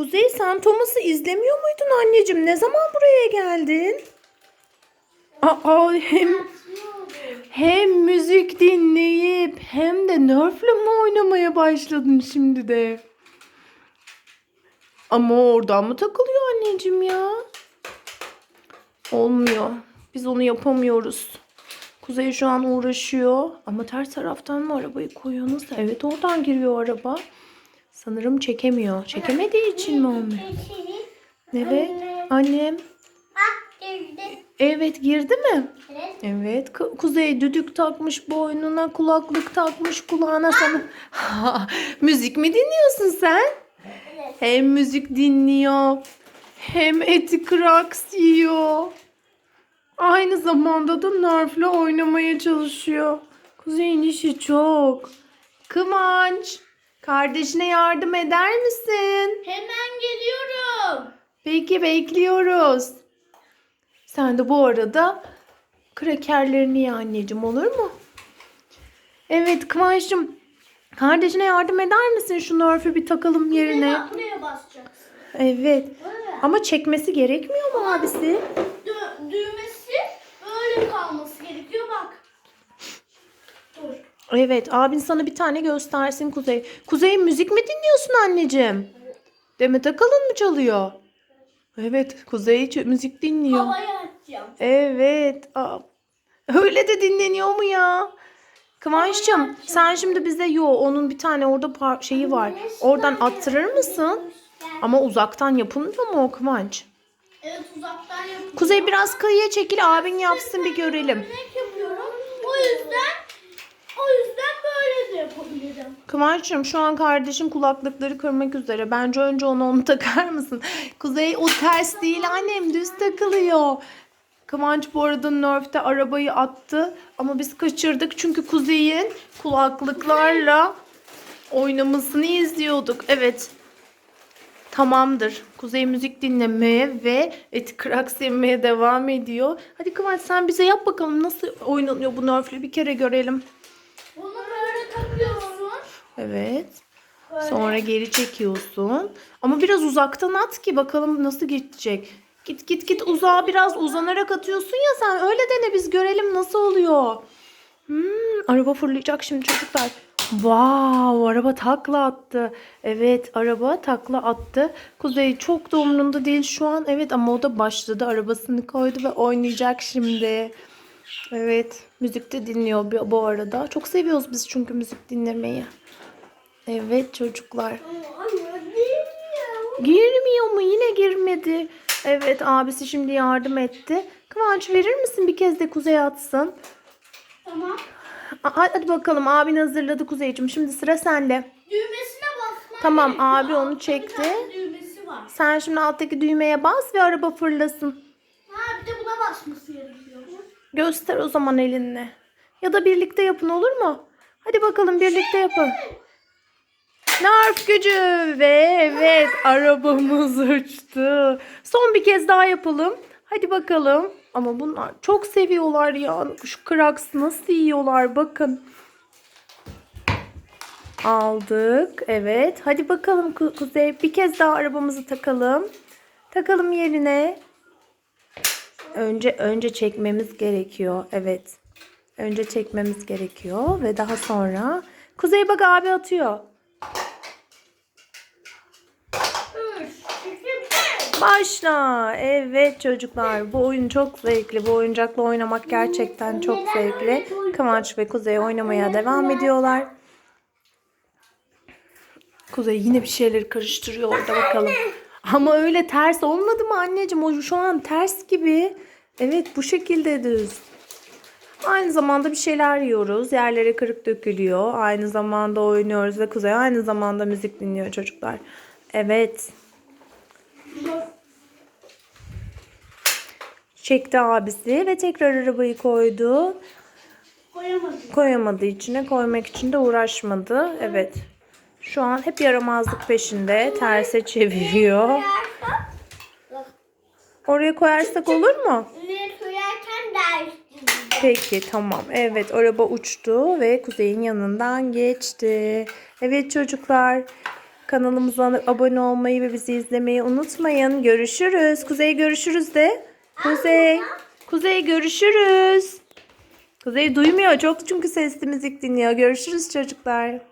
Kuzey sen Thomas'ı izlemiyor muydun anneciğim? Ne zaman buraya geldin? Aa hem hem müzik dinleyip hem de Nerf'le mi oynamaya başladın şimdi de? Ama oradan mı takılıyor anneciğim ya? Olmuyor. Biz onu yapamıyoruz. Kuzey şu an uğraşıyor. Ama ters taraftan mı arabayı koyuyor? Nasıl? Evet oradan giriyor araba. Sanırım çekemiyor. Çekemediği için mi olmuyor? Evet. Annem. Evet girdi mi? Evet. Evet. Ku- Kuzey düdük takmış boynuna, kulaklık takmış kulağına sana. müzik mi dinliyorsun sen? Hem müzik dinliyor, hem eti kraks yiyor. Aynı zamanda da Nerf'le oynamaya çalışıyor. Kuzey'in işi çok. Kıvanç, kardeşine yardım eder misin? Hemen geliyorum. Peki bekliyoruz. Sen de bu arada krakerlerini ye anneciğim olur mu? Evet Kıvanç'cığım kardeşine yardım eder misin? Şu Nerf'ü bir takalım yerine. Buraya, buraya basacaksın. Evet. Böyle. Ama çekmesi gerekmiyor mu abisi? Dü- düğmesi böyle kalması gerekiyor bak. Dur. Evet abin sana bir tane göstersin Kuzey. Kuzey müzik mi dinliyorsun anneciğim? Demet Akalın mı çalıyor? Evet Kuzey müzik dinliyor. Havaya atacağım. Evet. Aa, öyle de dinleniyor mu ya? Kıvanç'cığım sen şimdi bize yo onun bir tane orada par- şeyi var. Oradan attırır mısın? Ama uzaktan yapılmıyor mu o Kıvanç? Evet uzaktan. Kuzey biraz kıyıya çekil abin yapsın bir görelim. O yüzden o yüzden böyle de yapabilirim. Kıvanç'cığım şu an kardeşin kulaklıkları kırmak üzere. Bence önce onu onu takar mısın? Kuzey o ters değil annem düz takılıyor. Kıvanç bu arada Nerf'te arabayı attı ama biz kaçırdık çünkü Kuzey'in kulaklıklarla oynamasını izliyorduk. Evet. Tamamdır. Kuzey müzik dinlemeye ve eti kraks yemeye devam ediyor. Hadi Kıvanç sen bize yap bakalım nasıl oynanıyor bu Nerf'le bir kere görelim. Bunu böyle takıyorsun. Evet. Böyle. Sonra geri çekiyorsun. Ama biraz uzaktan at ki bakalım nasıl geçecek. Git git git uzağa biraz uzanarak atıyorsun ya sen. Öyle dene biz görelim nasıl oluyor. Hmm, araba fırlayacak şimdi çocuklar. Wow, araba takla attı. Evet, araba takla attı. Kuzey çok da umrunda değil şu an. Evet ama o da başladı. Arabasını koydu ve oynayacak şimdi. Evet, müzik de dinliyor bu- arada. Çok seviyoruz biz çünkü müzik dinlemeyi. Evet çocuklar. Girmiyor mu? Yine girmedi. Evet abisi şimdi yardım etti. Kıvanç verir misin bir kez de Kuzey atsın? Tamam. Hadi bakalım abin hazırladı Kuzeyciğim. Şimdi sıra sende. Düğmesine basman Tamam, gerekiyor. abi onu Altta bir çekti. tane düğmesi var. Sen şimdi alttaki düğmeye bas ve araba fırlasın. Ha bir de buna basması gerekiyor. Göster o zaman elinle. Ya da birlikte yapın olur mu? Hadi bakalım birlikte yapın. Nerf gücü ve evet arabamız uçtu. Son bir kez daha yapalım. Hadi bakalım. Ama bunlar çok seviyorlar ya. Şu kraks nasıl yiyorlar bakın. Aldık. Evet. Hadi bakalım Ku- Kuzey. Bir kez daha arabamızı takalım. Takalım yerine. Önce önce çekmemiz gerekiyor. Evet. Önce çekmemiz gerekiyor ve daha sonra Kuzey bak abi atıyor. Başla. Evet çocuklar bu oyun çok zevkli. Bu oyuncakla oynamak gerçekten çok zevkli. Kıvanç ve Kuzey oynamaya devam ediyorlar. Kuzey yine bir şeyleri karıştırıyor orada bakalım. Ama öyle ters olmadı mı anneciğim? O şu an ters gibi. Evet bu şekilde düz. Aynı zamanda bir şeyler yiyoruz. Yerlere kırık dökülüyor. Aynı zamanda oynuyoruz ve Kuzey aynı zamanda müzik dinliyor çocuklar. Evet. Çekti abisi ve tekrar arabayı koydu. Koyamadım. Koyamadı içine. Koymak için de uğraşmadı. Evet. Şu an hep yaramazlık peşinde. Terse çeviriyor. Oraya koyarsak olur mu? Peki tamam. Evet araba uçtu ve Kuzey'in yanından geçti. Evet çocuklar. Kanalımıza abone olmayı ve bizi izlemeyi unutmayın. Görüşürüz. Kuzey görüşürüz de. Kuzey. Kuzey görüşürüz. Kuzey duymuyor çok çünkü sesli müzik dinliyor. Görüşürüz çocuklar.